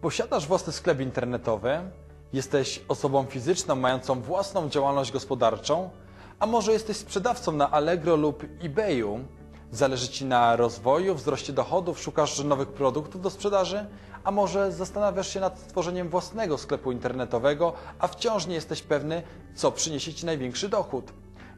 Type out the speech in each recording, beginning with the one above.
Posiadasz własny sklep internetowy? Jesteś osobą fizyczną mającą własną działalność gospodarczą? A może jesteś sprzedawcą na Allegro lub eBayu? Zależy Ci na rozwoju, wzroście dochodów, szukasz nowych produktów do sprzedaży? A może zastanawiasz się nad stworzeniem własnego sklepu internetowego, a wciąż nie jesteś pewny, co przyniesie Ci największy dochód?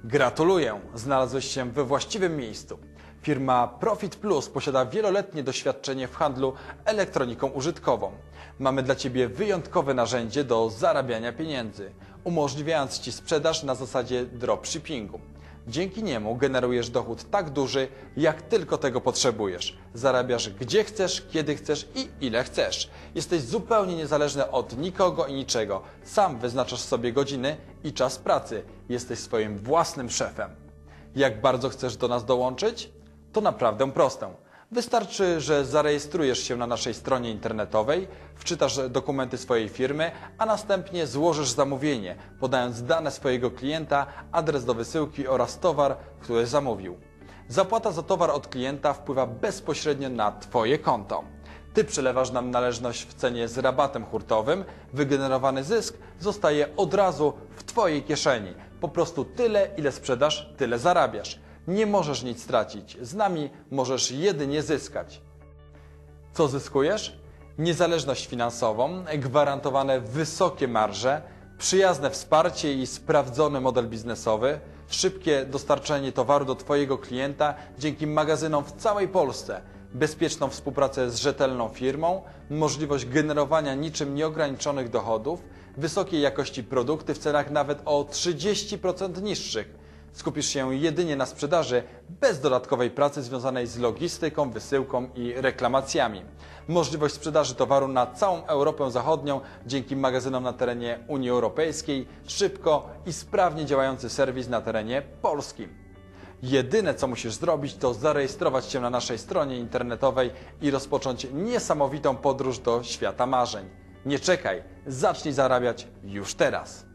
Gratuluję! Znalazłeś się we właściwym miejscu. Firma Profit Plus posiada wieloletnie doświadczenie w handlu elektroniką użytkową. Mamy dla Ciebie wyjątkowe narzędzie do zarabiania pieniędzy, umożliwiając Ci sprzedaż na zasadzie dropshippingu. Dzięki niemu generujesz dochód tak duży, jak tylko tego potrzebujesz. Zarabiasz gdzie chcesz, kiedy chcesz i ile chcesz. Jesteś zupełnie niezależny od nikogo i niczego. Sam wyznaczasz sobie godziny i czas pracy. Jesteś swoim własnym szefem. Jak bardzo chcesz do nas dołączyć? To naprawdę proste. Wystarczy, że zarejestrujesz się na naszej stronie internetowej, wczytasz dokumenty swojej firmy, a następnie złożysz zamówienie, podając dane swojego klienta, adres do wysyłki oraz towar, który zamówił. Zapłata za towar od klienta wpływa bezpośrednio na Twoje konto. Ty przelewasz nam należność w cenie z rabatem hurtowym, wygenerowany zysk zostaje od razu w Twojej kieszeni. Po prostu tyle, ile sprzedasz, tyle zarabiasz. Nie możesz nic stracić, z nami możesz jedynie zyskać. Co zyskujesz? Niezależność finansową, gwarantowane wysokie marże, przyjazne wsparcie i sprawdzony model biznesowy, szybkie dostarczenie towaru do Twojego klienta dzięki magazynom w całej Polsce, bezpieczną współpracę z rzetelną firmą, możliwość generowania niczym nieograniczonych dochodów, wysokiej jakości produkty w cenach nawet o 30% niższych. Skupisz się jedynie na sprzedaży bez dodatkowej pracy związanej z logistyką, wysyłką i reklamacjami. Możliwość sprzedaży towaru na całą Europę Zachodnią dzięki magazynom na terenie Unii Europejskiej, szybko i sprawnie działający serwis na terenie polskim. Jedyne co musisz zrobić to zarejestrować się na naszej stronie internetowej i rozpocząć niesamowitą podróż do świata marzeń. Nie czekaj, zacznij zarabiać już teraz.